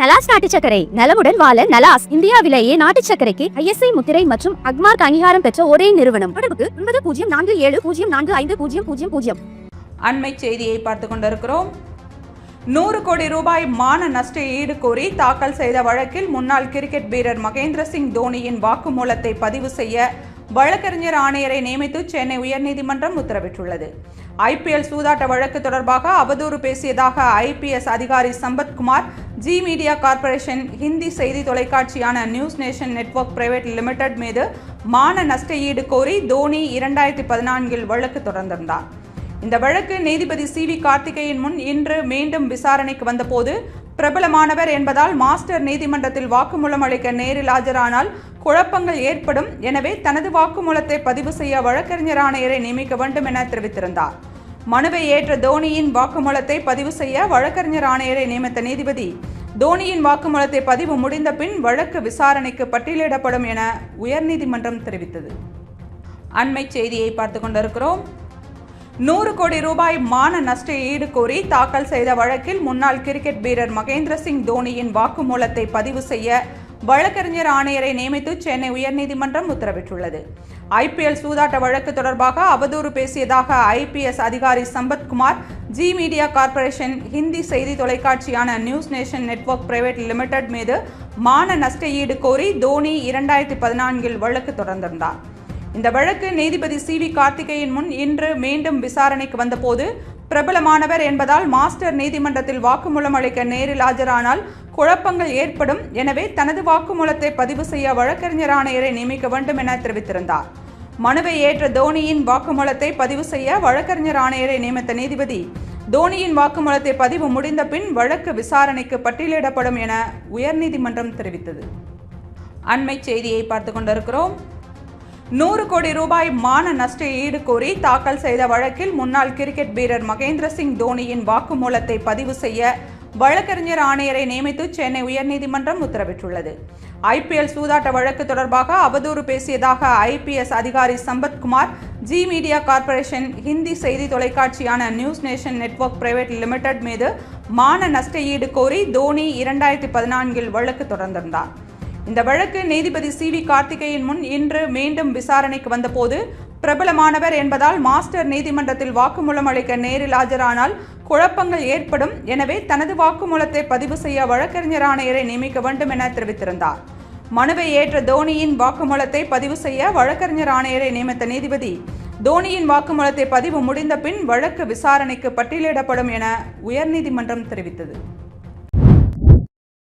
நலாஸ் நாட்டு சக்கரை நலமுடன் வாழ நலாஸ் இந்தியாவிலேயே நாட்டு சக்கரைக்கு ஐஎஸ்ஐ முத்திரை மற்றும் அக்மார்க் அங்கீகாரம் பெற்ற ஒரே நிறுவனம். தொடர்புக்கு ஒன்பது பூஜ்ஜியம் நான்கு ஏழு பூஜ்ஜியம் நான்கு ஐந்து பூஜ்ஜியம் பூஜ்ஜியம் பூஜ்ஜியம். அண்மை செய்தியை பார்த்து கொண்டிருக்கிறோம். நூறு கோடி ரூபாய் மான நஷ்ட ஈடு கோரி தாக்கல் செய்த வழக்கில் முன்னாள் கிரிக்கெட் வீரர் மகேந்திர சிங் தோனியின் வாக்குமூலத்தை பதிவு செய்ய வழக்கறிஞர் ஆணையரை நியமித்து சென்னை உயர்நீதிமன்றம் உத்தரவிட்டுள்ளது. ஐபிஎல் சூதாட்ட வழக்கு தொடர்பாக அவதூறு பேசியதாக ஐபிஎஸ் அதிகாரி சம்பத்குமார் ஜி மீடியா கார்ப்பரேஷன் ஹிந்தி செய்தி தொலைக்காட்சியான news nation network private limited மீது மான நஷ்ட ஈடு கோரி தோனி இரண்டாயிரத்தி பதினான்கில் வழக்கு தொடர்ந்திருந்தார். இந்த வழக்கு நீதிபதி சி வி கார்த்திகேயன் முன் இன்று மீண்டும் விசாரணைக்கு வந்தபோது பிரபலமானவர் என்பதால் மாஸ்டர் நீதிமன்றத்தில் வாக்குமூலம் அளிக்க நேரில் ஆஜரானால் குழப்பங்கள் ஏற்படும். எனவே தனது வாக்குமூலத்தை பதிவு செய்ய வழக்கறிஞர் ஆணையரை நியமிக்க வேண்டும் என தெரிவித்திருந்தார். மனுவை ஏற்ற தோனியின் வாக்குமூலத்தை பதிவு செய்ய வழக்கறிஞர் ஆணையரை நியமித்த நீதிபதி தோனியின் வாக்குமூலத்தை பதிவு முடிந்த பின் வழக்கு விசாரணைக்கு பட்டியலிடப்படும் என உயர்நீதிமன்றம் தெரிவித்தது. அண்மை செய்தியை பார்த்து கொண்டிருக்கிறோம். நூறு கோடி ரூபாய் மான நஷ்ட ஈடு கோரி தாக்கல் செய்த வழக்கில் முன்னாள் கிரிக்கெட் வீரர் மகேந்திர சிங் தோனியின் வாக்குமூலத்தை பதிவு செய்ய வழக்கறிஞர் ஆணையரை நியமித்து சென்னை உயர்நீதிமன்றம் உத்தரவிட்டுள்ளது. ஐபிஎல் சூதாட்ட வழக்கு தொடர்பாக அவதூறு பேசியதாக ஐபிஎஸ் அதிகாரி சம்பத்குமார் ஜி மீடியா கார்ப்பரேஷன் ஹிந்தி செய்தி தொலைக்காட்சியான news nation network private limited மீது மான நஷ்ட ஈடு கோரி தோனி இரண்டாயிரத்தி பதினான்கில் வழக்கு தொடர்ந்திருந்தார். இந்த வழக்கு நீதிபதி சி வி கார்த்திகேயன் முன் இன்று மீண்டும் விசாரணைக்கு வந்தபோது பிரபலமானவர் என்பதால் மாஸ்டர் நீதிமன்றத்தில் வாக்குமூலம் அளிக்க நேரில் ஆஜரானால் குழப்பங்கள் ஏற்படும். எனவே தனது வாக்குமூலத்தை பதிவு செய்ய வழக்கறிஞர் ஆணையரை நியமிக்க வேண்டும் என தெரிவித்திருந்தார். மனுவை ஏற்ற தோனியின் வாக்குமூலத்தை பதிவு செய்ய வழக்கறிஞர் ஆணையரை நியமித்த நீதிபதி தோனியின் வாக்குமூலத்தை பதிவு முடிந்த பின் வழக்கு விசாரணைக்கு பட்டியலிடப்படும் என உயர்நீதிமன்றம் தெரிவித்தது. அண்மை செய்தியை பார்த்து கொண்டிருக்கிறோம். நூறு கோடி ரூபாய் மான நஷ்ட ஈடு கோரி தாக்கல் செய்த வழக்கில் முன்னாள் கிரிக்கெட் வீரர் மகேந்திர சிங் தோனியின் வாக்குமூலத்தை பதிவு செய்ய வழக்கறிஞர் ஆணையரை நியமித்து சென்னை உயர்நீதிமன்றம் உத்தரவிட்டுள்ளது. ஐபிஎல் சூதாட்ட வழக்கு தொடர்பாக அவதூறு பேசியதாக ஐபிஎஸ் அதிகாரி சம்பத்குமார் ஜி மீடியா கார்ப்பரேஷன் ஹிந்தி செய்தி தொலைக்காட்சியான news nation network private limited மீது மான நஷ்ட ஈடு கோரி தோனி இரண்டாயிரத்தி பதினான்கில் வழக்கு தொடர்ந்திருந்தார். இந்த வழக்கு நீதிபதி சி வி கார்த்திகேயன் முன் இன்று மீண்டும் விசாரணைக்கு வந்தபோது பிரபலமானவர் என்பதால் மாஸ்டர் நீதிமன்றத்தில் வாக்குமூலம் அளிக்க நேரில் ஆஜரானால் குழப்பங்கள் ஏற்படும். எனவே தனது வாக்குமூலத்தை பதிவு செய்ய வழக்கறிஞர் ஆணையரை நியமிக்க வேண்டும் என தெரிவித்திருந்தார். மனுவை ஏற்ற தோனியின் வாக்குமூலத்தை பதிவு செய்ய வழக்கறிஞர் ஆணையரை நியமித்த நீதிபதி தோனியின் வாக்குமூலத்தை பதிவு முடிந்த பின் வழக்கு விசாரணைக்கு பட்டியலிடப்படும் என உயர்நீதிமன்றம் தெரிவித்தது.